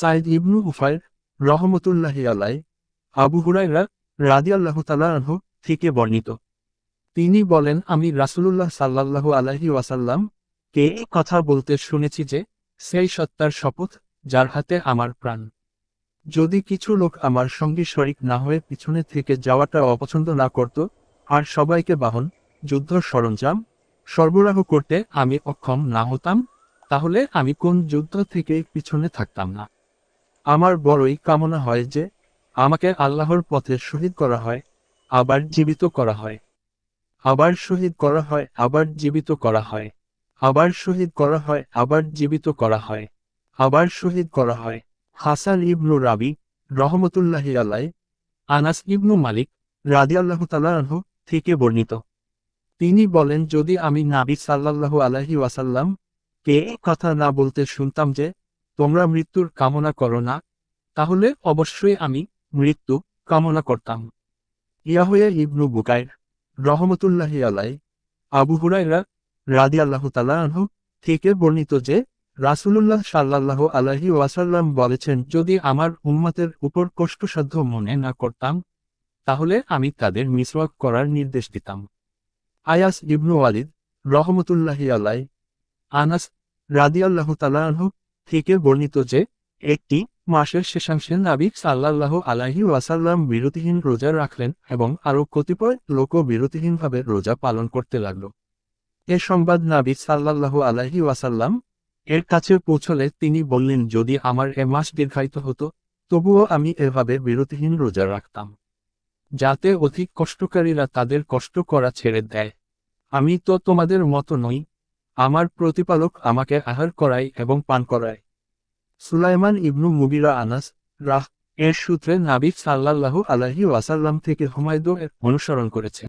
সাইদ ইবনু উফাইর রহমতুল্লাহি আলাই আবু হুরাইরা রাদিয়াল্লাহু তাআলা আনহু থেকে বর্ণিত। তিনি বলেন, আমি রাসূলুল্লাহ সাল্লাল্লাহু আলাইহি ওয়াসাল্লাম কে কথা বলতে শুনেছি যে সেই সত্তার শপথ যার হাতে আমার প্রাণ। যদি কিছু লোক আমার সঙ্গে শরিক না হয়ে পিছনে থেকে যাওয়াটা অপছন্দ না করত, আর সবাইকে বাহন, যুদ্ধ সরঞ্জাম সরবরাহ করতে আমি অক্ষম না হতাম, তাহলে আমি কোন যুদ্ধ থেকে পিছনে থাকতাম না। আমার বড়ই কামনা হয় যে আমাকে আল্লাহর পথে শহীদ করা হয়, আবার জীবিত করা হয়। আবার শহীদ করা হয়, আবার জীবিত করা হয়। আবার শহীদ করা হয়, আবার জীবিত করা হয়। আবার শহীদ করা হয়। হাসান ইবনু রাবি রহমতুল্লাহি আলাই আনাস ইবনু মালিক রাদিয়াল্লাহু তাআলা আনহু থেকে বর্ণিত। তিনি বলেন, যদি আমি নাবি সাল্লাল্লাহু আলাইহি ওয়াসাল্লাম কে কথা না বলতে শুনতাম যে তোমরা মৃত্যুর কামনা করো না, তাহলে অবশ্যই আমি মৃত্যু কামনা করতাম। ইয়াহয়া ইবনু বুকাইর রহমতুল্লাহি আলাই আবু হুরাইরা রাদিয়াল্লাহু তাআলা আনহু থেকে বর্ণিত যে, রাসূলুল্লাহ সাল্লাল্লাহু আলাইহি ওয়াসাল্লাম বলেছেন, যদি আমার উম্মতের উপর কষ্টসাধ্য মনে না করতাম, তাহলে আমি তাদের মিসওয়াক করার নির্দেশ দিতাম। আয়াস ইবনু ওয়ালিদ রহমতুল্লাহি আলাই আনাস রাদিয়াল্লাহু তাআলা আনহু থেকে বর্ণিত যে, একটি মাসের শেষাংশে নাবিক সাল্লাল্লাহু আলাইহি ওয়াসাল্লাম বিরতিহীন রোজা রাখলেন এবং আরও কতিপয় লোকও বিরতিহীনভাবে রোজা পালন করতে লাগল। এ সংবাদ নাবিক সাল্লাল্লাহু আলাইহি ওয়াসাল্লাম এর কাছে পৌঁছলে তিনি বললেন, যদি আমার এ মাস দীর্ঘায়িত হতো, তবুও আমি এভাবে বিরতিহীন রোজা রাখতাম, যাতে অধিক কষ্টকারীরা তাদের কষ্ট করা ছেড়ে দেয়। আমি তো তোমাদের মতো নই আমার প্রতিপালক আমাকে আহার করায় এবং পান করায়। সুলাইমান ইবনু মুবিরা আনাস, রাহ, এর সূত্রে নাবিব সাল্লাল্লাহু আলাইহি ওয়াসাল্লাম থেকে হুমায়দো অনুসরণ করেছে।